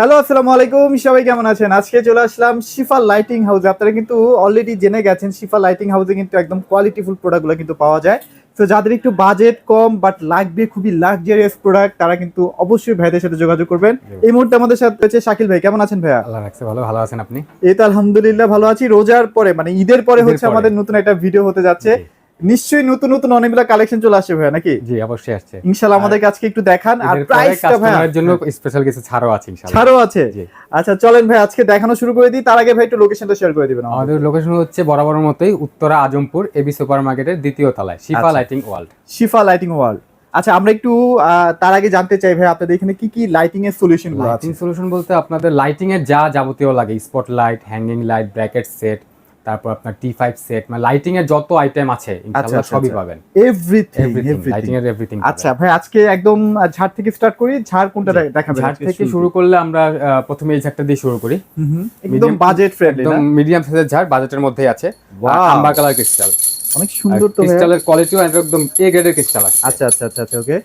Hello আসসালামু আলাইকুম। সবাই কেমন আছেন? আজকে চলে আসলাম শিফা লাইটিং হাউসে আপনারা কিন্তু অলরেডি জেনে গেছেন শিফা লাইটিং হাউসে কিন্তু একদম কোয়ালিটিফুল প্রোডাক্টগুলো কিন্তু পাওয়া যায়। তো যাদের একটু বাজেট কম বাট লাগবে খুবই লাক্সারিয়াস প্রোডাক্ট তারা কিন্তু অবশ্যই ভাইদের সাথে যোগাযোগ করবেন। এই মুহূর্তে আমাদের সাথে রয়েছে শাকিল ভাই। কেমন আছেন ভাইয়া? আল্লাহ রাখছে ভালো। ভালো আছেন আপনি? এই তো আলহামদুলিল্লাহ ভালো আছি। রোজার পরে মানে ঈদের পরে হচ্ছে আমাদের নতুন একটা ভিডিও হতে যাচ্ছে। নিশ্চয়ই নতুন নতুন অনেকগুলো কালেকশন চলে আসছে ভাইয়া নাকি? জি অবশ্যই আসছে। ইনশাল্লাহ আমাদেরকে আজকে একটু দেখান। আর প্রাইসটা ভাইয়া? কাস্টমারের জন্য স্পেশাল কিছু ছাড়ও আছে ইনশাআল্লাহ। ছাড়ও আছে। আচ্ছা চলেন ভাই আজকে দেখানো শুরু করে দিই। তার আগে ভাই একটু লোকেশনটা শেয়ার করে দিবেন আমাদের। লোকেশন হচ্ছে বরাবর মতোই উত্তরা আজমপুর এবি সুপার মার্কেটের দ্বিতীয় তলায় শিফা আচ্ছা। Lighting world Shifa lighting world আচ্ছা আমরা একটু তার আগে জানতে চাই ভাই আপনাদের এখানে কি কি লাইটিং এর সলিউশনগুলো আছে? সলিউশন বলতে আপনাদের লাইটিং এর যা যাবতীয় লাগে spot light hanging light bracket set তারপর আপনার টি ফাইভ সেট মানে লাইটিং এর যত আইটেম আছে ইনশাআল্লাহ আচ্ছা, সবই আচ্ছা। পাবেন। এভরিথিং লাইটিং এর এভরিথিং আচ্ছা ভাই আজকে একদম ঝাড় থেকে স্টার্ট করি ঝাড় কোনটা দেখাবেন? ঝাড় থেকে শুরু করলে আমরা প্রথমে এই ঝাড়টা দিয়ে শুরু করি। একদম বাজেট ফ্রেন্ডলি একদম মিডিয়াম সাইজের ঝাড় বাজেটের মধ্যেই আছে! আম্বার কালার ক্রিস্টাল অনেক সুন্দর তো ক্রিস্টালের কোয়ালিটিও একদম এ গ্রেডের ক্রিস্টাল আছে। আচ্ছা আচ্ছা আচ্ছা আচ্ছা ওকে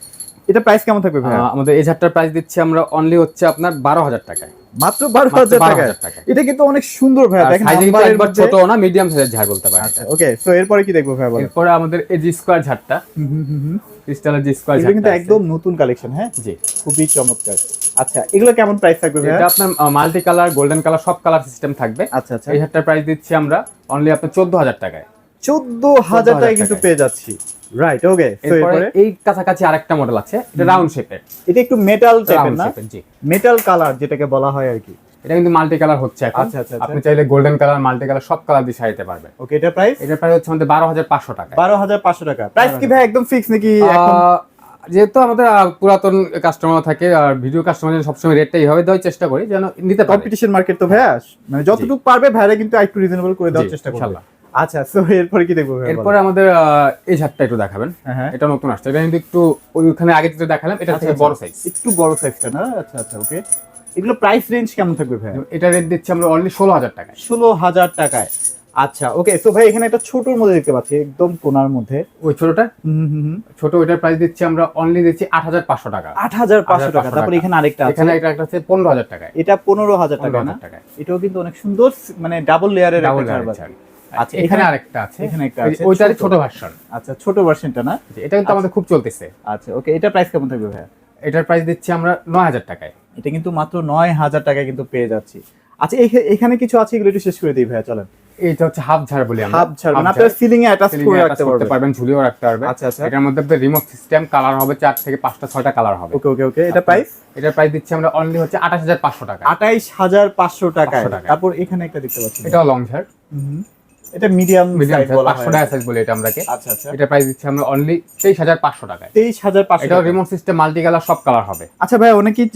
এটা প্রাইস কেমন থাকবে ভাই আমাদের এই ঝাড়টার প্রাইস দিচ্ছি আমরা অনলি হচ্ছে আপনার বারো হাজার টাকায়। মাত্র বারো হাজার টাকা এটা কিন্তু অনেক সুন্দর ভাই দেখেন একবার ছোট না মিডিয়াম সাইজের ঝাড় বলতে পারেন। আচ্ছা ওকে সো এরপরে কি দেখব ভাই এরপরে আমাদের এই জি স্কোয়ার ঝাড়টা হুম হুম হুম হুম। ক্রিস্টালের জি স্কোয়ার এগুলো কিন্তু একদম নতুন কালেকশন হ্যাঁ? জি। খুবই চমৎকার। আচ্ছা এগুলো কেমন প্রাইস থাকবে ভাইয়া? এটা আপনার মাল্টি কালার গোল্ডেন কালার সব কালার সিস্টেম থাকবে। আচ্ছা আচ্ছা। এই ঝাড়টার প্রাইস দিচ্ছি আমরা অনলি আপনার চোদ্দ হাজার টাকায়। চোদ্দ হাজার টাকায় কিন্তু পেয়ে যাচ্ছি। রাইট ওকে এরপরে এই কাছাকাছি আরেকটা মডেল আছে। এটা রাউন্ড শেপের এটা একটু মেটাল টাইপের না? মেটাল কালার যেটাকে বলা হয় আর কি। এটা কিন্তু মাল্টি কালার হচ্ছে এখন। আচ্ছা, আচ্ছা, আচ্ছা। আপনি চাইলে গোল্ডেন কালার মাল্টি কালার সব কালার দিয়ে সাজাতে পারবেন। ওকে এটা প্রাইস এটার প্রাইস হচ্ছে আমাদের বারো হাজার পাঁচশো টাকা। বারো হাজার পাঁচশো টাকা। প্রাইস কি ভাই একদম ফিক্স নাকি এখন? যেহেতু আমাদের পুরাতন কাস্টমার থাকে আর ভিডিও কাস্টমার সবসময় রেটটা এইভাবে দেওয়ার চেষ্টা করি যেন নিতে কম্পিটিশন মার্কেট তো ভাইয়া মানে যতটুকু পারবে ভাইরা কিন্তু একটু রিজনেবল করে দেওয়ার চেষ্টা করবে। আচ্ছা সো এরপরে কি দেখব এরপরে আমাদের এই ঝাড়টা একটু দেখাবেন। হ্যাঁ, হ্যাঁ। এটা নতুন আসছে। এটা কিন্তু একটু ওইখানে আগে যেটা দেখালাম এটা থেকে আচ্ছা, বড় সাইজ একটু বড় সাইজটা না? আচ্ছা আচ্ছা ওকে এগুলো প্রাইস রেঞ্জ কেমন থাকবে ভাই এটা রেট দিচ্ছি আমরা অনলি ষোলো হাজার টাকায়। ষোলো হাজার টাকায়। আচ্ছা ওকে সো ভাই এখানে একটা ছোটর মধ্যে দেখতে পাচ্ছি একদম কোনার মধ্যে। ওই ছোটটা? ছোট ওইটার প্রাইস দিচ্ছি আমরা অনলি দিচ্ছি আট হাজার পাঁচশো টাকা। আট হাজার পাঁচশো টাকা। 8,500 তারপর টাকা। এখানে আরেকটা এখানে একটা একটা আছে পনেরো হাজার টাকায়। এটা পনেরো হাজার টাকা না? এটাও কিন্তু অনেক সুন্দর মানে ডাবল লেয়ারের একটা আচ্ছা আচ্ছা, এখানে আরেকটা আছে। এখানে একটা আছে, ওইটারই ছোট। ভার্সন আচ্ছা ছোট ভার্সনটা না? এটা কিন্তু আমাদের খুব চলতেছে। আচ্ছা ওকে এটা প্রাইস কেমন থাকবে ভাইয়া? এটার প্রাইস দিচ্ছি আমরা নয় হাজার টাকায়। এটা কিন্তু মাত্র নয় হাজার টাকায় কিন্তু পেয়ে যাচ্ছি। আচ্ছা এখে- এখানে কিছু আছে এগুলো একটু শেষ করে দিই ভাইয়া চলেন। এইটা হচ্ছে হাফ ঝাড় বলি আমরা। হাফ ছাড় মানে আপনার সিলিং এ অ্যাটাচ করে রাখতে পারবেন। ঝুলিয়েও রাখতে পারবেন। আচ্ছা, আচ্ছা। এটার মধ্যে রিমোট সিস্টেম কালার হবে চার থেকে পাঁচটা ছয়টা কালার হবে। ওকে ওকে ওকে এটা প্রাইস এটার প্রাইস দিচ্ছি আমরা অনলি হচ্ছে আঠাশ হাজার পাঁচশো টাকা আঠাইশ হাজার পাঁচশো টাকায়। তারপর এখানে একটা দেখতে পাচ্ছি। এটাও লং ঝাড় হুম। এটা মিডিয়াম সাইজ বলা হয় টাকা সাইজ বলি এটা আমরাকে। আচ্ছা আচ্ছা। এটার প্রাইস দিচ্ছি আমরা অনলি তেইশ হাজার পাঁচশো টাকায়। তেইশ হাজার পাঁচশো এটাও রিমোট সিস্টেম মাল্টি কালার সব কালার হবে। আচ্ছা ভাই অনেকেই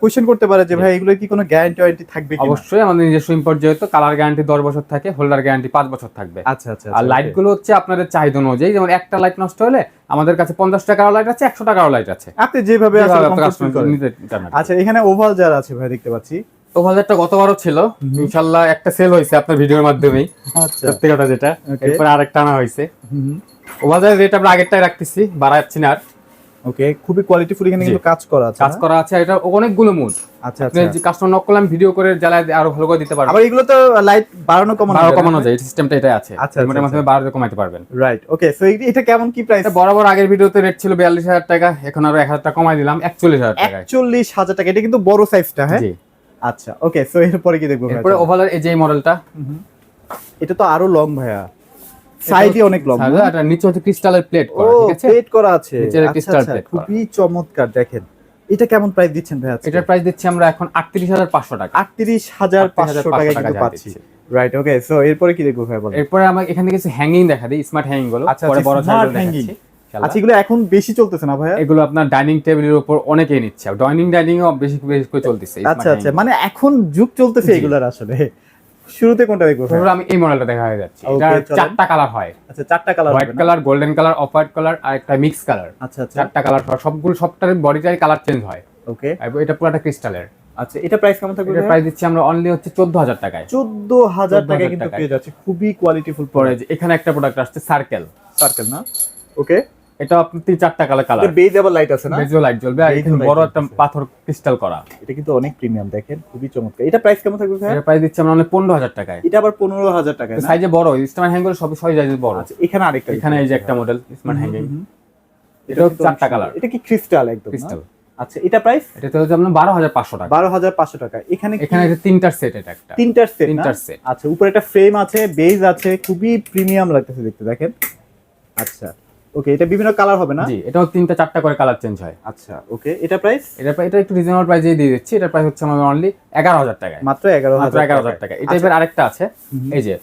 কোয়েশ্চেন করতে পারে যে ভাই এগুলো কি কোনো গ্যারান্টি ওয়ারেন্টি থাকবে কি অবশ্যই আমাদের নিজস্ব ইম্পোর্ট যেহেতু কালার গ্যারান্টি দশ বছর থাকে হোল্ডার গ্যারান্টি পাঁচ বছর থাকবে। আচ্ছা আচ্ছা আর লাইটগুলো হচ্ছে আপনাদের চাহিদা অনুযায়ী যেমন একটা লাইট নষ্ট হলে আমাদের কাছে পঞ্চাশ টাকার লাইট আছে একশো টাকার লাইট আছে। আপনি যেভাবে। আচ্ছা এখানে ওভাল যার আছে ভাই দেখতে পাচ্ছি। ওভারটা গতবারও ছিল। ইনশাল্লাহ একটা সেল হয়েছে আপনার ভিডিওর মাধ্যমেই। আচ্ছা। সত্যি কথা যেটা এরপর আরেকটা আনা হয়েছে। ওভারের রেট আমরা আগেরটাই রাখতেছি বাড়াচ্ছি না আর। ওকে খুবই কোয়ালিটিফুল এখানে কিন্তু কাজ করা আছে কাজ করা আছে এটা অনেকগুলো মুড আচ্ছা আচ্ছা। যে কাস্টমার নক করলাম ভিডিও করে জ্বালায় আরও ভালো করে দিতে পারবেন আবার এগুলো তো লাইট বাড়ানো কমানো আরও কমানো যায় সিস্টেমটা এটাই আছে। আচ্ছা, আচ্ছা, মাধ্যমে বাড়াতে কমাতে পারবেন। রাইট ওকে সো এটা কেমন কি প্রাইস এটা বরাবর আগের ভিডিওতে রেট ছিল বিয়াল্লিশ হাজার টাকা এখন আরও এক হাজার টাকা কমাই দিলাম একচল্লিশ হাজার টাকায়। একচল্লিশ হাজার টাকা এটা কিন্তু বড় সাইজটা হ্যাঁ? আচ্ছা ওকে সো এরপরে কি দেখব? এরপরে ওভারের এই যে মডেলটা এটা তো আরও লং ভাইয়া। সাইডে অনেক লং এটা নিচে হচ্ছে ক্রিস্টালের প্লেট করা ঠিক আছে? প্লেট করা আছে। আচ্ছা, crystal আচ্ছা, খুবই চমৎকার দেখেন। এটা কেমন প্রাইস দিচ্ছেন ভাই আজকে? এটার প্রাইস দিচ্ছি আমরা এখন আটত্রিশ হাজার পাঁচশো টাকা। আটত্রিশ হাজার পাঁচশো 38,500 টাকা কিন্তু পাচ্ছি। রাইট ওকে সো এরপরে কি দেখব ভাই বলেন? এরপরে আমরা এখানে কিছু হ্যাঙ্গিং দেখা দিই স্মার্ট হ্যাঙ্গিংগুলো। আচ্ছা, পরে আচ্ছা, বড় সাইজের দেখাচ্ছি। আচ্ছা এগুলো এখন বেশি চলতেছে না ভাইয়া? এগুলো আপনার ডাইনিং টেবিলের উপর অনেকেই নিচ্ছে। ডাইনিং ডাইনিং ও বেশি বেশি করে চলতেছে আচ্ছা আচ্ছা মানে এখন যুগ চলতেছে। এগুলার আসলে। শুরুতে কোনটা দেখব? ধরুন আমি এই মডেলটা দেখা হয়ে যাচ্ছে। এটা চারটা কালার হয়। আচ্ছা চারটা colour white colour golden colour off white colour আর একটা মিক্স কালার আচ্ছা আচ্ছা। চারটা কালার হয়। সবগুলো সবটার বডিটাই কালার চেঞ্জ হয়। ওকে এটা পুরোটা ক্রিস্টালের আচ্ছা এটা প্রাইস কেমন থাকবে এটার প্রাইস দিচ্ছি আমরা অনলি হচ্ছে চোদ্দ হাজার টাকায়। চোদ্দ হাজার 14,000 টাকা কিন্তু পেয়ে যাচ্ছে। খুবই কোয়ালিটিফুল যে এখানে একটা প্রোডাক্ট আসছে সার্কেল সার্কেল না? ওকে এটা আপনি তিন চারটা কালার কালার এটা বেজ আবার লাইট আছে না? বেজো লাইট জ্বলবে আর এখানে বড় একটা পাথর ক্রিস্টাল করা। এটা কিন্তু অনেক প্রিমিয়াম দেখেন খুবই চমৎকার। এটা প্রাইস কেমন থাকবে এর প্রাইস দিচ্ছি আমরা অনেক পনেরো হাজার টাকায়। এটা আবার পনেরো হাজার টাকা সাইজে বড় স্টার হ্যাঙ্গেল সব সবাই সাইজে বড়। আচ্ছা এখানে আরেকটা এখানে এই যে একটা মডেল স্মার্ট হ্যাঙ্গিং হুম। চারটা কালার এটা কি ক্রিস্টাল একদম ক্রিস্টাল আচ্ছা এটা প্রাইস এটা হচ্ছে আপনার বারো হাজার পাঁচশো টাকা। বারো হাজার পাঁচশো টাকা। এখানে এখানে এটা তিনটার সেট এটা একটা। তিনটার সেট তিনটার set। আচ্ছা উপরে একটা ফ্রেম আছে বেজ আছে খুবই প্রিমিয়াম লাগতেছে দেখতে দেখেন। আচ্ছা ওকে এটা বিভিন্ন কালার হবে না? জি এটাও তিনটা চারটা করে কালার চেঞ্জ হয়। আচ্ছা ওকে এটা প্রাইস এটা এটা একটু রিজনেবল প্রাইসে দিয়ে দিচ্ছি। এটা প্রাইস হচ্ছে আমাদের অনলি এগারো হাজার টাকায়। মাত্র এগারো মাত্র এগারো হাজার টাকা এই টাইপের আরেকটা আছে। এই যে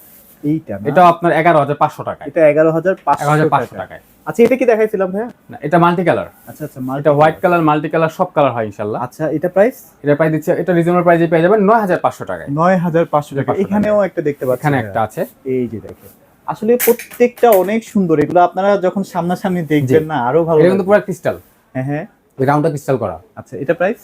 এইটা না? এটাও আপনার এগারো হাজার পাঁচশো টাকায়। এটা এগারো হাজার পাঁচশো টাকায়। আচ্ছা এটা কি দেখাইছিলাম ভাইয়া? না এটা মাল্টি কালার আচ্ছা আচ্ছা এটা হোয়াইট কালার মাল্টি কালার সব কালার হয় ইনশাল্লাহ আচ্ছা এটা প্রাইস এটা প্রাইস দিচ্ছে এটা রিজনেবল প্রাইসে পেয়ে যাবেন নয় হাজার পাঁচশো টাকায়। নয় হাজার পাঁচশো টাকা এখানেও একটা দেখতে পাচ্ছি এখানে একটা আছে। এই যে দেখেন। আসলে প্রত্যেকটা অনেক সুন্দর। এগুলো আপনারা যখন সামনাসামনি দেখবেন না আরও ভালো এটা কিন্তু পুরো ক্রিস্টাল হ্যাঁ হ্যাঁ। রাউন্ডটা ক্রিস্টাল করা। আচ্ছা এটা প্রাইস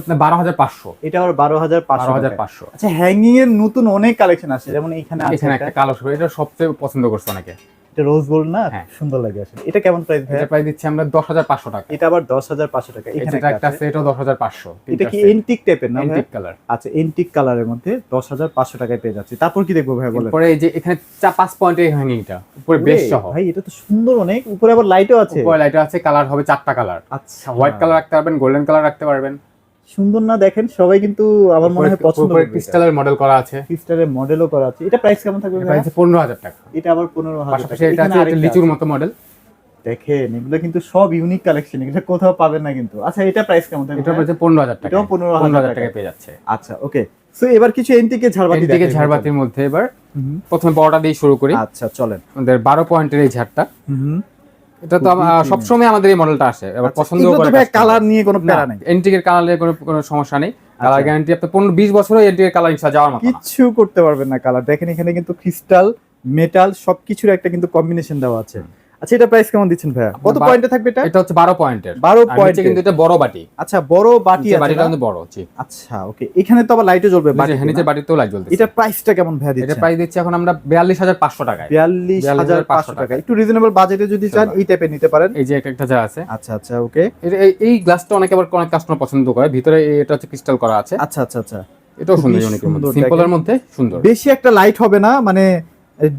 আপনার বারো হাজার পাঁচশো। এটা আবার বারো হাজার পাঁচশো হাজার পাঁচশো। আচ্ছা হ্যাঙ্গিং এর নতুন অনেক কালেকশন আছে। যেমন এখানে আছে এখানে একটা। কালো এটা সবচেয়ে পছন্দ করছে অনেকে। এটা রোজ গোল্ড না হ্যাঁ। সুন্দর লাগে আসলে। এটা কেমন প্রাইস ভাই এটা প্রাইস দিচ্ছি আমরা দশ হাজার পাঁচশো টাকা। এটা আবার দশ হাজার পাঁচশো টাকা। এখানে একটা আছে। হাজার পাঁচশো। এটা কি এন্টিক টাইপের না এন্টিক কালার আচ্ছা এন্টিক কালারের মধ্যে দশ হাজার পাঁচশো টাকায় পেয়ে যাচ্ছে। তারপর কি দেখব ভাই বলেন? এরপরে এই যে এখানে চা পাঁচ পয়েন্টের হ্যাঙ্গিংটা উপরে বেশ সহ। ভাই এটা তো সুন্দর অনেক। উপরে আবার লাইটও আছে। উপরে লাইট আছে কালার হবে চারটা কালার আচ্ছা। হোয়াইট কালার রাখতে পারবেন গোল্ডেন কালার রাখতে পারবেন। সুন্দর না দেখেন সবাই কিন্তু আমার মনে হয় পছন্দ করবে ক্রিস্টালের মডেল করা আছে। ক্রিস্টালের মডেলও করা আছে। এটা প্রাইস কেমন থাকবে প্রাইস পনেরো হাজার টাকা। এটা আবার পনেরো হাজার পাশাপাশি টাকা। এটা আছে লিচুর মতো মডেল দেখেন এগুলো কিন্তু সব ইউনিক কালেকশন এগুলো কোথাও পাবেন না কিন্তু। আচ্ছা এটা প্রাইস কেমন থাকবে এটা প্রাইস পনেরো হাজার টাকা। এটাও 15,000 পনেরো হাজার টাকা। পেয়ে যাচ্ছে। আচ্ছা ওকে সো এবার কিছু এন্টিকে ঝাড়বাতি দেখাই। ঝাড়বাতির মধ্যে এবার। প্রথমে বড়টা দিয়ে শুরু করি। আচ্ছা চলেন। আমাদের বারো পয়েন্টের এই ঝাড়টা। হুম। এটা তো সবসময় আমাদের এই মডেলটা আসে এবার পছন্দ করে কালার নিয়ে কোনো প্যারা নেই। এন্টিকের কালারে কোনো কোনো সমস্যা নেই। কালার আচ্ছা। গ্যারান্টি আপনি পনেরো বিশ বছরও এন্টিকের কালার ইনশা যাওয়ার মতো না। কিচ্ছু করতে পারবেন না কালার দেখেন এখানে কিন্তু ক্রিস্টাল মেটাল সবকিছুর একটা কিন্তু কম্বিনেশন দেওয়া আছে। আচ্ছা এটা প্রাইস কেমন দিচ্ছেন ভাইয়া? কত পয়েন্টে থাকবে এটা? এটা হচ্ছে বারো পয়েন্টের 12 আর পয়েন্টের। কিন্তু এটা বড় বাটি। আচ্ছা বড় বাটি আছে বাটিটা কিন্তু বড় জি। আচ্ছা ওকে এখানে তো আবার লাইটও জ্বলবে বাটিতে নিচে বাটিতেও লাইট জ্বলছে এটা প্রাইসটা কেমন ভাইয়া এটা প্রাইস দিচ্ছি এখন আমরা বিয়াল্লিশ হাজার পাঁচশো টাকায়। বিয়াল্লিশ হাজার পাঁচশো 42,500 টাকা একটু রিজনেবল বাজেটে যদি চান এই টাইপের নিতে পারেন। এই যে এক একটা যা আছে। আচ্ছা আচ্ছা ওকে এই- এই গ্লাসটা অনেকে আবার অনেক কাস্টমার পছন্দ করে। ভিতরে এটা হচ্ছে ক্রিস্টাল করা আছে। আচ্ছা আচ্ছা আচ্ছা। এটাও সুন্দর সুন্দর, সিম্পলের মধ্যে সুন্দর। বেশি একটা লাইট হবে না মানে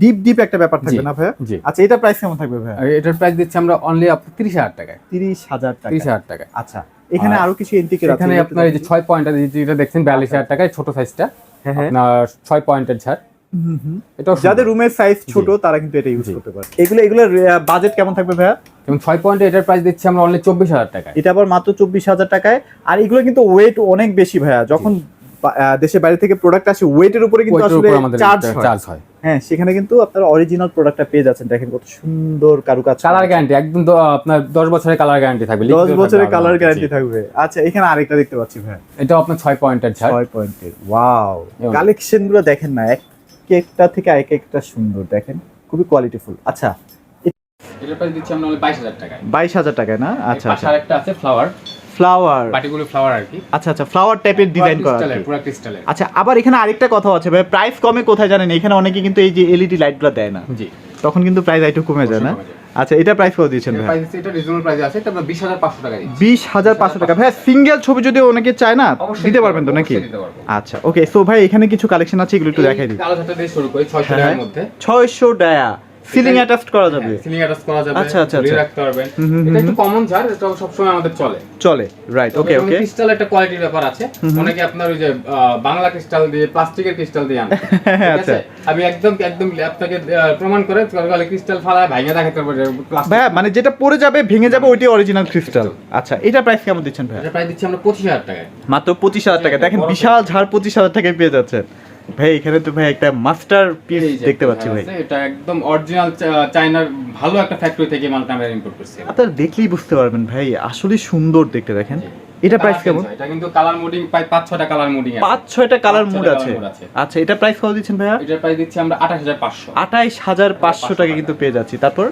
ডিপ ডিপ একটা ব্যাপার থাকবে না ভাইয়া? আচ্ছা এটা প্রাইস কেমন থাকবে ভাইয়া? এটার প্রাইস দিচ্ছি আমরা অনলি তিরিশ হাজার টাকায়। তিরিশ হাজার টাকা তিরিশ হাজার টাকায়। আচ্ছা এখানে আরও কিছু এন্টিকের এখানে আপনার এই যে ছয় পয়েন্টের যেটা দেখছেন বিয়াল্লিশ হাজার টাকায় ছোট সাইজটা হ্যাঁ হ্যাঁ। আপনার ছয় পয়েন্টের ঝাড়। হুম, হুম। যাদের রুমের সাইজ ছোট তারা কিন্তু এটা ইউজ করতে পারে। এগুলো এগুলো বাজেট কেমন থাকবে ভাইয়া? এবং ছয় পয়েন্টে এটার প্রাইস দিচ্ছি আমরা অনলি চব্বিশ হাজার টাকায়। এটা আবার মাত্র চব্বিশ হাজার টাকায়। আর এগুলো কিন্তু ওয়েট অনেক বেশি ভাইয়া। যখন দেশের বাইরে থেকে প্রোডাক্ট আসে ওয়েটের উপরে কিন্তু আসলে চার্জ হয় চার্জ হয়। হ্যাঁ। সেখানে কিন্তু আপনারা অরিজিনাল প্রোডাক্টটা পেয়ে যাচ্ছেন। দেখেন কত সুন্দর কারুকাজ। কালার গ্যারান্টি একদম আপনার দশ বছরের কালার গ্যারান্টি থাকবে। দশ লিখিত থাকবে বছরের কালার গ্যারান্টি থাকবে। আচ্ছা এখানে আরেকটা দেখতে পাচ্ছি ভাই। এটা আপনার ছয় পয়েন্টের ঝাড় ছয় পয়েন্টের ওয়াও কালেকশনগুলো দেখেন না এক একটা থেকে এক একটা সুন্দর দেখেন। খুবই কোয়ালিটিফুল আচ্ছা এটার প্রাইস দিচ্ছি আমরা অনলি বাইশ হাজার টাকায়। বাইশ হাজার টাকায় না? আচ্ছা আচ্ছা। আরেকটা আছে ফ্লাওয়ার ফ্লাওয়ার বাটিগুলো ফ্লাওয়ার আর কি। আচ্ছা আচ্ছা ফ্লাওয়ার টাইপের ডিজাইন করা। পুরো ক্রিস্টালের আচ্ছা আবার এখানে আরেকটা কথা আছে ভাই প্রাইস কমে কোথায় জানেন? এখানে অনেকে কিন্তু এই যে এলইডি লাইটগুলো দেয় না। জি। তখন কিন্তু প্রাইস একটু কমে যায় না? আচ্ছা এটা প্রাইস কত এটার ভাই? প্রাইস এটা রিজনেবল প্রাইস আছে এটা আমরা বিশ হাজার পাঁচশো টাকা দিচ্ছি। বিশ হাজার পাঁচশো টাকা। ভাই সিঙ্গেল ছবি যদি অনেকে চায় না দিতে পারবেন তো নাকি। আচ্ছা ওকে সো ভাই এখানে কিছু কালেকশন আছে এগুলো একটু দেখাই দিই। ছাতা দিয়ে শুরু করি ছয়শো হ্যাঁ। টাকার মধ্যে। ছয়শো ডায়া সিলিং অ্যাটাচড করা যাবে। সিলিং অ্যাটাচ করা যাবে আচ্ছা, আচ্ছা, ঝুলিয়ে আচ্ছা। রাখতে পারবেন। এটা একটু কমন ঝাড় এটা সবসময় আমাদের চলে। চলে রাইট ওকে ওকে ক্রিস্টাল একটা কোয়ালিটির ব্যাপার আছে। অনেকে আপনার ওই যে বাংলা ক্রিস্টাল দিয়ে প্লাস্টিকের ক্রিস্টাল দিয়ে আনে। আচ্ছা। আমি একদম একদম আপনাকে প্রমাণ করে ক্রিস্টাল ফালায় ভাঙে দেখাতে পারব ভাইয়া মানে যেটা পড়ে যাবে ভেঙে যাবে ওইটাই অরিজিনাল ক্রিস্টাল আচ্ছা এটা প্রাইস কেমন দিচ্ছেন ভাই এটা প্রায় দিচ্ছি আমরা পঁচিশ হাজার টাকায়। মাত্র পঁচিশ হাজার টাকা দেখেন বিশাল ঝাড় পঁচিশ হাজার টাকায় পেয়ে যাচ্ছেন। ভাই এখানে তো ভাই একটা মাস্টার পিস দেখতে পাচ্ছি ভাই। এটা একদম অরিজিনাল চায়নার ভালো একটা ফ্যাক্টরি থেকে মালটা আমরা ইম্পোর্ট করছি আপনারা দেখলেই বুঝতে পারবেন ভাই আসলে সুন্দর দেখতে দেখেন। এটা প্রাইস কেমন? এটা কিন্তু কালার মোডিং প্রায় পাঁচ ছটা কালার মোডিং আছে। পাঁচ ছয়টা কালার পাঁচ মুড আছে। আচ্ছা এটা প্রাইস কত দিচ্ছেন ভাইয়া? এটার প্রাইস দিচ্ছি আমরা আঠাশ হাজার পাঁচশো। আঠাইশ হাজার পাঁচশো টাকা। কিন্তু পেয়ে যাচ্ছি। তারপর?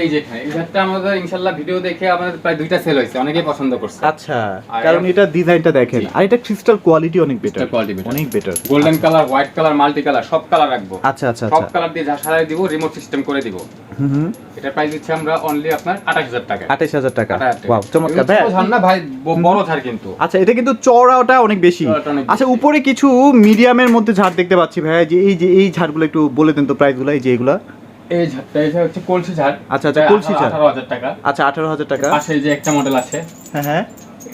এই যে এখানে এই ঝাড়টা আমাদের ইনশাল্লাহ ভিডিও দেখে আমাদের প্রায় দুইটা সেল হয়েছে অনেকেই পছন্দ করছে। আচ্ছা কারণ এটা ডিজাইনটা দেখেন। আর এটা ক্রিস্টাল কোয়ালিটি অনেক বেটার Crystal অনেক better golden colour white colour multi colour সব কালার রাখব। আচ্ছা আচ্ছা সব আচ্ছা। কালার দিয়ে যা সারাই দিব রিমোট সিস্টেম করে দিব। হুম হুম। এটা প্রাইস দিচ্ছি আমরা অনলি আপনার আঠাশ হাজার টাকা। আঠাশ হাজার টাকা। 28,000 টাকা। ওয়াও চমৎকার। ভাই বড় ঝাড় কিন্তু। আচ্ছা এটা কিন্তু চওড়াটা অনেক বেশি। আচ্ছা উপরে কিছু মিডিয়ামের মধ্যে ঝাড় দেখতে পাচ্ছি ভাই যে এই যে এই ঝাড়গুলো একটু বলে দেন তো প্রাইসগুলো এই যে এগুলা। এই ঝাড়টা এটা হচ্ছে কলসি ঝাড়। আচ্ছা, আচ্ছা, কলসি ঝাড়। টাকা। আচ্ছা আঠারো হাজার টাকা। পাশে যে একটা মডেল আছে। হ্যাঁ হ্যাঁ।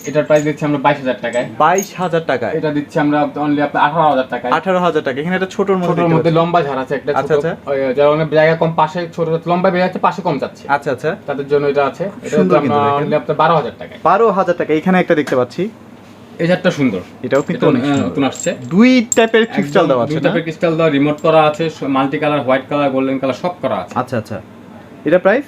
এটার প্রাইস দিচ্ছি আমরা বাইশ হাজার টাকায়। বাইশ হাজার এটা দিচ্ছি আমরা অনলি আপনার আঠারো হাজার টাকায়। আঠারো হাজার টাকা। এখানে একটা ছোটোর মধ্যে ছোটর মধ্যে লম্বা ঝাড় আছে একটা আচ্ছা, আচ্ছা। ওই যার অনেক জায়গা কম পাশে ছোট লম্বা বেড়ে যাচ্ছে পাশে কম যাচ্ছে। আচ্ছা আচ্ছা। তাদের জন্য এটা আছে। এটা হচ্ছে আমরা অনলি আপনার বারো হাজার টাকায়। বারো হাজার টাকা এখানে একটা দেখতে পাচ্ছি। এই ঝাড়টা সুন্দর। এটাও কিন্তু অনেক নতুন আসছে। দুই টাইপের ক্রিস্টাল দেওয়া আছে না? ক্রিস্টাল দেওয়া রিমোট করা আছে multi colour white colour golden colour সব করা আছে। আচ্ছা আচ্ছা। এটা প্রাইস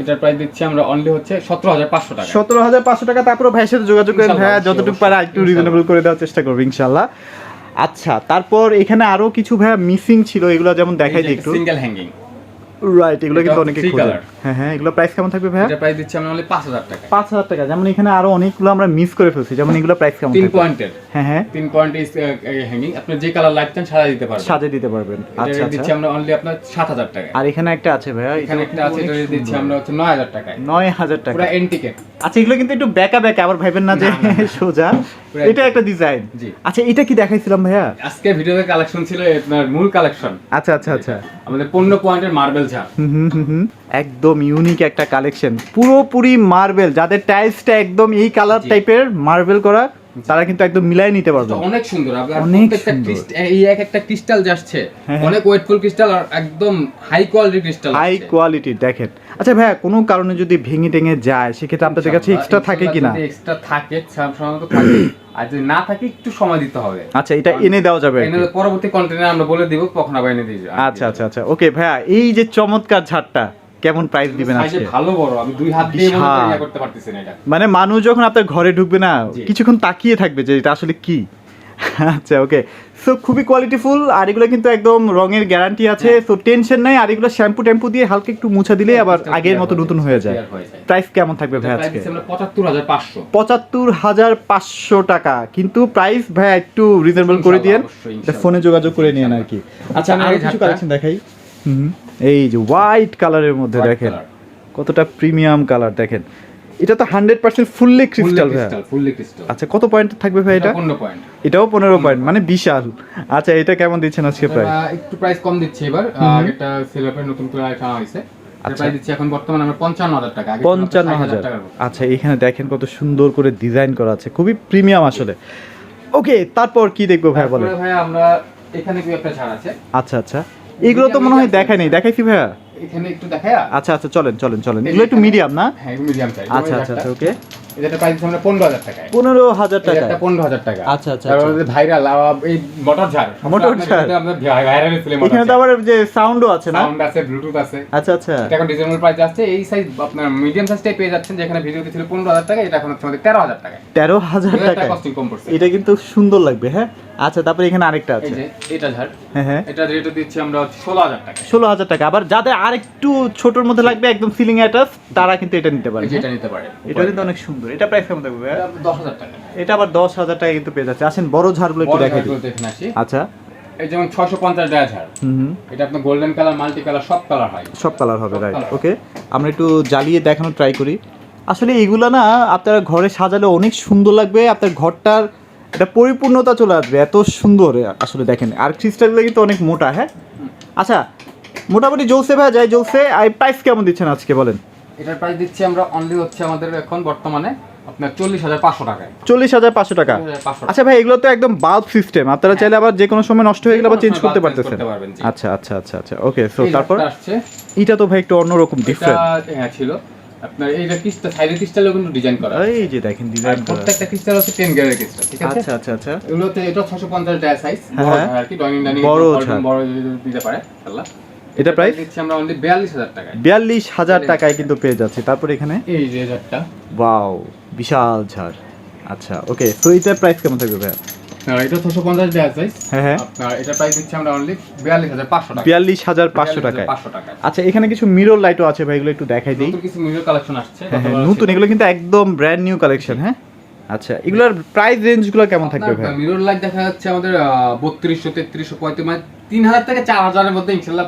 এটার প্রাইস দিচ্ছি আমরা অনলি হচ্ছে সতেরো হাজার পাঁচশো টাকা। সতেরো হাজার পাঁচশো টাকা তারপরে ভাইয়ের সাথে যোগাযোগ করেন। ভাইয়া যতটুকু পারে একটু রিজনেবল করে দেওয়ার চেষ্টা করবে ইনশাল্লাহ। আচ্ছা তারপর এখানে আরও কিছু ভাইয়া মিসিং ছিল এগুলো যেমন দেখাই দিই একটু সিঙ্গেল হ্যাঙ্গিং রাইট এগুলো কিন্তু অনেকে খোঁজে। হ্যাঁ হ্যাঁ এগুলো প্রাইস কেমন থাকবে এটার প্রাইস দিচ্ছি আমরা অনলি পাঁচ হাজার টাকা পাঁচ হাজার টাকা যেমন এখানে আরও অনেকগুলো আমরা মিস করে ফেলছি যেমন এগুলো প্রাইস কেমন তিন থাকবে? পয়েন্টের হ্যাঁ হ্যাঁ। তিন পয়েন্ট হ্যাঙ্গিং আপনি যে কালার লাইট চান সাজা দিতে পারবেন। সাজে দিতে পারবেন। আচ্ছা এটা দিচ্ছি আচ্ছা আমরা অনলি আপনার সাত হাজার টাকায়। আর এখানে একটা আছে ভাইয়া এখানে একটা আছে এটা দিচ্ছি আমরা হচ্ছে নয় হাজার টাকায়। নয় হাজার টাকা। পুরো এন্টিকেট আচ্ছা এগুলো কিন্তু একটু বেকা বেকা আবার ভাইবেন না যে সোজা। এটা একটা ডিজাইন জি। আচ্ছা এটা কি দেখাইছিলাম ভাইয়া? আজকে ভিডিওতে কালেকশন ছিল আপনার মূল কালেকশন আচ্ছা আচ্ছা আচ্ছা। আমাদের পনেরো পয়েন্টের মার্বেল ঝাড়। হুম হুম হুম হুম। একদম ইউনিক একটা কালেকশন পুরোপুরি মার্বেল যাদের টাইলসটা একদম এই কালার টাইপের মার্বেল করা তারা কিন্তু একদম মিলাই নিতে পারবে অনেক সুন্দর প্রত্যেকটা এই এক একটা ক্রিস্টাল যাচ্ছে হ্যাঁ, হ্যাঁ। অনেক ওয়েটফুল ক্রিস্টাল আর একদম high quality crystal high quality দেখেন। আচ্ছা ভাইয়া কোনো কারণে যদি ভেঙে টেঙে যায় সেক্ষেত্রে আপনাদের কাছে এক্সট্রা থাকে কিনা? এক্সট্রা থাকে সাধারণত থাকে। আর যদি না থাকে একটু সময় দিতে হবে। আচ্ছা এটা এনে দেওয়া যাবে এনে পরবর্তী কন্টেনার আমরা বলে দিব কখন আবার এনে দিয়ে আচ্ছা আচ্ছা আচ্ছা। ওকে ভাইয়া এই যে চমৎকার ঝাড়টা কেমন প্রাইস দিবেন আজকে? ভালো বড় আমি দুই হাত দিয়ে মনে করতে পারতেছি না এটা। মানে মানুষ যখন আপনার ঘরে ঢুকবে না কিছুক্ষণ তাকিয়ে থাকবে যে এটা আসলে কি? আচ্ছা ওকে সো খুবই কোয়ালিটিফুল আর এগুলো কিন্তু একদম রঙের গ্যারান্টি আছে। হ্যাঁ। সো টেনশন নাই আর এগুলো শ্যাম্পু ট্যাম্পু দিয়ে হালকা একটু মুছা দিলে আবার আগের মতো নতুন হয়ে যায়। হয়ে। প্রাইস কেমন থাকবে ভাই আজকে? আমরা পঁচাত্তর হাজার পাঁচশো। টাকা। কিন্তু প্রাইস ভাই একটু রিজনেবল করে দিয়েন। ফোনে যোগাযোগ করে নিয়েন আর কি। আচ্ছা আরও এই কিছু কালেকশন দেখাই। হুম। এই যে হোয়াইট কালারের মধ্যে দেখেন। কতটা প্রিমিয়াম কালার দেখেন। এটা তো হান্ড্রেড পার্সেন্ট ফুললি ক্রিস্টাল ভাই ফুললি ক্রিস্টাল আচ্ছা কত পয়েন্ট থাকবে ভাই এটা পয়েন্ট এটাও পনেরো পয়েন্ট মানে বিশাল। আচ্ছা এটা কেমন দিচ্ছেন আজকে প্রাইস একটু প্রাইস কম দিচ্ছি এবার। এটা সিলেপের নতুন করে আনা হয়েছে। আচ্ছা। এখন বর্তমানে আমরা পঞ্চান্ন হাজার টাকা। আগে ছিল আপনার পঞ্চান্ন 60,000 হাজার টাকার মতো। আচ্ছা এখানে দেখেন কত সুন্দর করে ডিজাইন করা আছে। খুবই প্রিমিয়াম আসলে। ওকে তারপর কি দেখব ভাই বলেন। ভাই আমরা এখানে কি একটা ছাড় আছে। আচ্ছা আচ্ছা। এগুলো তো মনে হয় দেখাই নেই। দেখাইছি ভাইয়া। এখানে একটু দেখায়া? আচ্ছা আচ্ছা চলেন চলেন চলেন। এগুলো একটু মিডিয়াম না? হ্যাঁ মিডিয়াম সাইজ আচ্ছা আচ্ছা আচ্ছা ওকে। এটা প্রাইস দিচ্ছি আমরা পনেরো হাজার টাকায়। টাকা এটা পনেরো হাজার টাকা। আচ্ছা, আচ্ছা, তারপরে আচ্ছা। ভাইরাল এই মোটর ঝাড়। মোটর ঝাড়। ভাইরাল ছিল এখানে তো আবার যে সাউন্ডও আছে না? সাউন্ড আছে ব্লুটুথ আছে। আচ্ছা আচ্ছা। এটা এখন ডিজাইনাল প্রাইস আসছে। এই সাইজ আপনার মিডিয়াম সাইজটাই পেয়ে যাচ্ছেন যেখানে ভিডিওতে ছিল পনেরো হাজার টাকা এটা এখন হচ্ছে আমাদের তেরো হাজার টাকা তেরো হাজার দুই হাজার টাকা টাকা কস্টিং কম পড়ছে। এটা কিন্তু সুন্দর লাগবে হ্যাঁ? আচ্ছা তারপরে এখানে আরেকটা আছে। এটা ঝাড় হ্যাঁ হ্যাঁ। এটা রেট দিচ্ছি আমরা ষোলো হাজার টাকা। ষোলো হাজার টাকা। আবার যাদের আরেকটু ছোটর মধ্যে লাগবে একদম সিলিং অ্যাটাচ তারা কিন্তু এটা নিতে পারে। এটা নিতে পারে। এটা কিন্তু অনেক সুন্দর। এটা প্রাইস কেমন থাকবে দশ হাজার টাকা। এটা আবার দশ হাজার টাকা কিন্তু পেয়ে যাচ্ছে। আসেন বড় ঝাড়গুলো একটু দিই। দেখে আসি। আচ্ছা। এই যেমন ছশো পঞ্চাশ টাকা ঝাড়। এটা আপনার গোল্ডেন কালার মাল্টি কালার সব কালার হয়। সব কালার হবে রাইট ওকে আমরা একটু জ্বালিয়ে দেখানোর ট্রাই করি। আসলে এগুলো না আপনারা ঘরে সাজালে অনেক সুন্দর লাগবে। আপনার ঘরটার একটা পরিপূর্ণতা চলে আসবে এত সুন্দর আসলে দেখেন। আর ক্রিস্টালগুলো কিন্তু অনেক মোটা হ্যাঁ? আচ্ছা মোটামুটি জলসে ভাই যায় জলসে আর প্রাইস কেমন দিচ্ছেন আজকে বলেন? এটার প্রাইস দিচ্ছি আমরা অনলি হচ্ছে আমাদের এখন বর্তমানে আপনার চল্লিশ হাজার পাঁচশো টাকায়। চল্লিশ হাজার পাঁচশো টাকা। আচ্ছা ভাই এগুলো তো একম বাল্ব সিস্টেম আপনারা চাইলে আবার যে কোনো সময় নষ্ট হয়ে গেলে আবার চেঞ্জ করতে পারতেছেন। আচ্ছা আচ্ছা আচ্ছা আচ্ছা ওকে সো তারপর? এটা তো ভাই একটু অন্যরকম এটা ডিফারেন্ট হ্যাঁ, ছিল। আপনার এই যে ক্রিস্টাল সাইডের ক্রিস্টালও কিন্তু ডিজাইন করা এই যে দেখেন ডিজাইন করা প্রত্যেকটা ক্রিস্টাল হচ্ছে টেন গ্রেডের ক্রিস্টাল ঠিক আছে? আচ্ছা আচ্ছা আচ্ছা। এগুলোতে এটা ছশো পঞ্চাশ টাকা সাইজ বড় হ্যাঁ। আর কি ডাইনিং ডাইনিং বড় বড় দিতে পারে এটা প্রাইস দিচ্ছি আমরা অনলি বিয়াল্লিশ হাজার টাকায়। বিয়াল্লিশ হাজার টাকায় কিন্তু পেয়ে যাচ্ছে। তারপর এখানে? এই যে ঝাড়টা ওয়াও বিশাল ঝাড় আচ্ছা ওকে তো এটার প্রাইস কেমন থাকবে ভাইয়া? আপনার এটা ছশো পঞ্চাশ যায় হ্যাঁ হ্যাঁ। আপনার এটা প্রাইস দিচ্ছি আমরা অনলি টাকা। আচ্ছা এখানে কিছু মিরর লাইটও আছে ভাই এগুলো একটু দেখাই দিই। নতুন কিছু মিরর কালেকশন আসছে হ্যাঁ হ্যাঁ নতুন এগুলো কিন্তু একদম ব্র্যান্ড নিউ কালেকশন হ্যাঁ? আচ্ছা এগুলোর প্রাইস রেঞ্জগুলো কেমন থাকবে ভাই? মিরর লাইট দেখা যাচ্ছে আমাদের বত্রিশশো তেত্রিশশো পঁয়ত্রিশ মানে তিন হাজার থেকে চার হাজারের মধ্যে ইনশাল্লাহ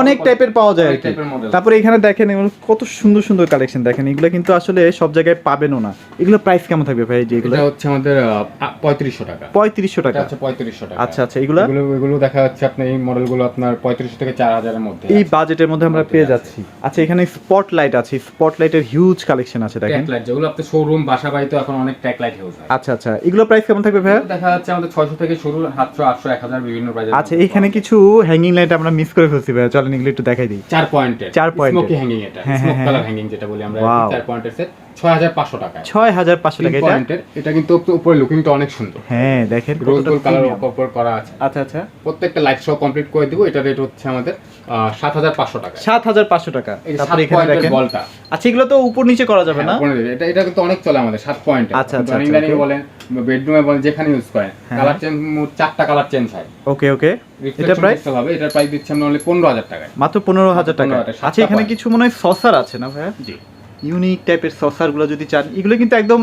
অনেক টাইপের পাওয়া যায় আর কি। তারপরে এখানে দেখেন কত সুন্দর সুন্দর কালেকশন দেখেন। এগুলো কিন্তু আসলে সব জায়গায় পাবেনও না। এগুলো প্রাইস কেমন থাকবে ভাই? যে এগুলো হচ্ছে আমাদের পঁয়ত্রিশশো টাকা। পঁয়ত্রিশশো টাকা। হচ্ছে পঁয়ত্রিশশো টাকা। আচ্ছা আচ্ছা এগুলো এগুলো এগুলো দেখা যাচ্ছে আপনার এই মডেলগুলো আপনার পঁয়ত্রিশশো থেকে চার হাজারের মধ্যে এই বাজেটের মধ্যে আমরা পেয়ে যাচ্ছি। আচ্ছা এখানে স্পট লাইট আছে। স্পট লাইটের হিউজ কালেকশন আছে দেখেন। ট্যাক লাইট যেগুলো আপনার শোরুম বাসা বাড়িতে এখন অনেক ট্যাক লাইট ইউজ হয়। আচ্ছা আচ্ছা এগুলো প্রাইস কেমন থাকবে ভাইয়া? দেখা যাচ্ছে আমাদের ছয়শো থেকে শুরু সাতশো আটশো এক হাজার বিভিন্ন প্রাইস আচ্ছা এখানে কিছু হ্যাঙ্গিং লাইট আমরা মিস করে ফেলছি ভাইয়া। চলেন এগুলো একটু দেখাই দিই। চার পয়েন্টের চার পয়েন্ট স্মোকি হ্যাঙ্গিং এটা স্মোক কালার হ্যাঁ। হ্যাঙ্গিং যেটা বলি আমরা চার পয়েন্টের সেট ছয় হাজার পাঁচশো টাকায় ছয় হাজার পাঁচশো টাকা এটা এটা কিন্তু উপরে- উপরে লুকিংটা অনেক সুন্দর। হ্যাঁ দেখেন রোজ গোল্ড কালার premium। করা আছে। আচ্ছা আচ্ছা। প্রত্যেকটা লাইট সহ কমপ্লিট করে দিব এটা রেট হচ্ছে আমাদের সাত হাজার পাঁচশো টাকা। সাত হাজার পাঁচশো টাকা। তারপরে এখানে দেখেন। বলটা আচ্ছা এগুলো তো উপর নিচে করা যাবে না? হ্যাঁ, উপরে দিবে। এটা এটা কিন্তু অনেক চলে আমাদের সাত পয়েন্ট আচ্ছা, আচ্ছা, ডাইনিং আচ্ছা, ডাইনিং okay. বলেন বেডরুমে বলেন যেখানে ইউজ করেন হ্যাঁ। কালার চেঞ্জ চারটা কালার চেঞ্জ হয়। ওকে ওকে এটা প্রাইস ক্রিস্টাল হবে এটার প্রাইস দিচ্ছি আমরা অনলি পনেরো হাজার টাকায়। মাত্র পনেরো হাজার টাকা 15,000 টাকা, আচ্ছা এখানে কিছু মনে হয় সসার আছে না ভাইয়া? জি। ইউনিক টাইপের সসারগুলো যদি চান এগুলো কিন্তু একদম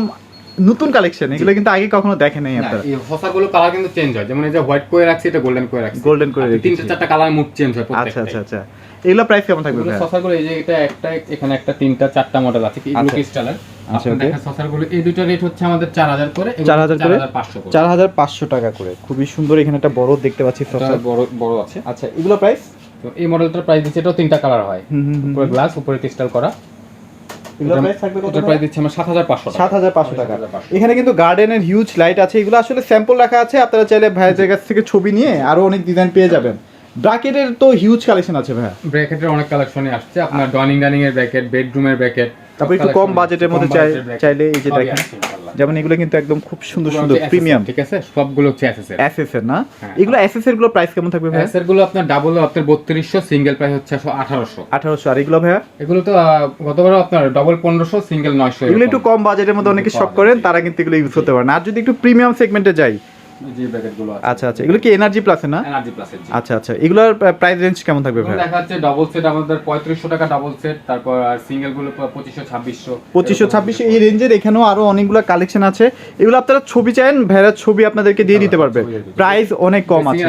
নতুন কালেকশন এগুলো কিন্তু আগে কখনো দেখেন নাই আপনারা। এই হসাগুলো কালার কিন্তু চেঞ্জ হয়। যেমন এই যে হোয়াইট করে রাখছি এটা গোল্ডেন করে রাখছি। Golden করে রেখেছি। তিনটা চারটা কালার মুড চেঞ্জ হয় আচ্ছা প্রত্যেকটা আচ্ছা আচ্ছা। এগুলো প্রাইস কেমন থাকবে ভাইয়া? সসাগুলো এই যে এটা একটা এখানে একটা তিনটা চারটা মডেল আছে এগুলো আচ্ছা। আচ্ছা, আপনার okay. এই দুটো রেট হচ্ছে আমাদের চার হাজার করে 4,000 করে? পাঁচশো করে। চার হাজার পাঁচশো টাকা করে। খুবই সুন্দর এখানে একটা বড় দেখতে পাচ্ছি এটা সসার বড় বড় আছে। আচ্ছা এগুলো প্রাইস তো এই মডেলটার প্রাইস দিচ্ছে তিনটা কালার হয়। উপরে গ্লাস উপরে ক্রিস্টাল করা। এখানে কিন্তু গার্ডেনের হিউজ লাইট আছে এগুলো আসলে স্যাম্পল রাখা আছে আপনারা চাইলে ভাইয়ের কাছ থেকে ছবি নিয়ে আরও অনেক ডিজাইন পেয়ে যাবেন। ব্র্যাকেটের তো হিউজ কালেকশন আছে ভাইয়া। ব্র্যাকেটের অনেক কালেকশনই আসছে আপনার ডাইনিং ডাইনিং এর ব্র্যাকেট বেডরুমের ব্র্যাকেট তারপর একটু কম বাজেটের মধ্যে চাই- চাইলে এই যে দেখেন। যেমন এগুলো কিন্তু একদম খুব সুন্দর সুন্দর প্রিমিয়াম ঠিক আছে? সবগুলো হচ্ছে এসএসএর এসএসএর না? হ্যাঁ। এগুলো এসএসএরগুলো প্রাইস কেমন থাকবে ভাই এসএসএরগুলো আপনার ডাবল আপনার বত্রিশশো সিঙ্গেল প্রাইস হচ্ছে 1800 1800 আর এগুলো ভাই এগুলো তো গতবার আপনার ডাবল 1500 সিঙ্গেল নয়শো এগুলো একটু কম বাজেটের মধ্যে অনেকে শক করেন তারা কিন্তু এগুলো ইউজ করতে পারেন আর যদি একটু প্রিমিয়াম সেগমেন্টে যাই যে আছে। আচ্ছা আচ্ছা। এগুলো কি এনার্জি প্লাসে না? এনার্জি আচ্ছা আচ্ছা। এগুলোর প্রাইস রেঞ্জ কেমন থাকবে ভাইয়া? দেখা যাচ্ছে ডবল সেট আমাদের পঁয়ত্রিশশো টাকা ডবল সেট তারপর আর সিঙ্গেলগুলো পঁচিশশো ছাব্বিশশো। পঁচিশশো ছাব্বিশশো এই রেঞ্জের এখানেও আরও অনেকগুলো কালেকশন আছে। এগুলো আপনারা ছবি চান ভেড়ার ছবি আপনাদেরকে দিয়ে দিতে পারবে। প্রাইস অনেক কম আছে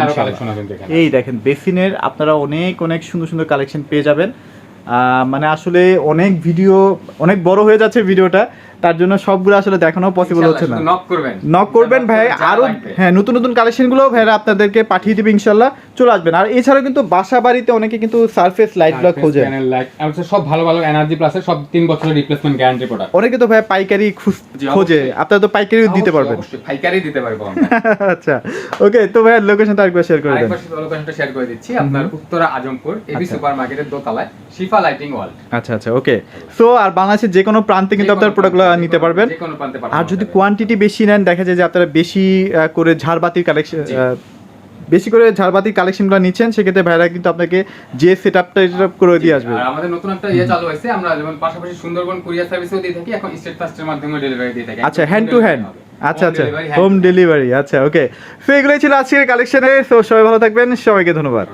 এই দেখেন বেসিনের আপনারা অনেক অনেক সুন্দর সুন্দর কালেকশন পেয়ে যাবেন। আহ, মানে আসলে অনেক ভিডিও অনেক বড় হয়ে যাচ্ছে ভিডিওটা তার জন্য সবগুলো আসলে দেখানো পসিবল হচ্ছে না। নক করবেন। নক করবেন ভাই আরও হ্যাঁ নতুন নতুন কালেকশনগুলো ভাইরা আপনাদেরকে পাঠিয়ে দিবে ইনশাল্লাহ চলে আসবেন। আর এছাড়াও কিন্তু বাসা বাড়িতে অনেকে কিন্তু সারফেস লাইটগুলো খোঁজে সব ভালো ভালো এনার্জি প্লাসের সব তিন বছরের রিপ্লেসমেন্ট গ্যারান্টি প্রোডাক্ট অনেকে তো ভাই পাইকারি খোঁজে আপনারা তো পাইকারিও দিতে পারবেন। পাইকারি দিতে পারব আচ্ছা ওকে তো ভাই লোকেশনটা আরেকবার শেয়ার করে দেন। লোকেশনটা শেয়ার করে দিচ্ছি। আপনার উত্তরা আজমপুর এবি সুপার মার্কেটের দোতলায় শিফা লাইটিং ওয়াল আচ্ছা আচ্ছা ওকে। সো আর বাংলাদেশের যে কোনো প্রান্তে কিন্তু আপনার প্রোডাক্টগুলো নিতে পারবেন। আর যদি কোয়ান্টিটি বেশি নেন দেখা যায় যে আপনারা বেশি করে ঝাড়বাতির কালেকশন বেশি করে ঝাড়বাতির কালেকশনগুলো নিচ্ছেন সেক্ষেত্রে ভাইরা কিন্তু আপনাকে যে সেট আপটা করে দিয়ে আসবে। আমাদের নতুন একটা ইয়ে চালু হয়েছে আমরা যেমন পাশাপাশি সুন্দরবন কুরিয়ার সার্ভিসও দিয়ে থাকি এখন স্টেট ফাস্টের মাধ্যমে ডেলিভারি দিয়ে থাকি। আচ্ছা হ্যান্ড টু হ্যান্ড আচ্ছা আচ্ছা হোম ডেলিভারি আচ্ছা ওকে সো এগুলোই ছিল আজকের কালেকশনে সো সবাই ভালো থাকবেন সবাইকে ধন্যবাদ।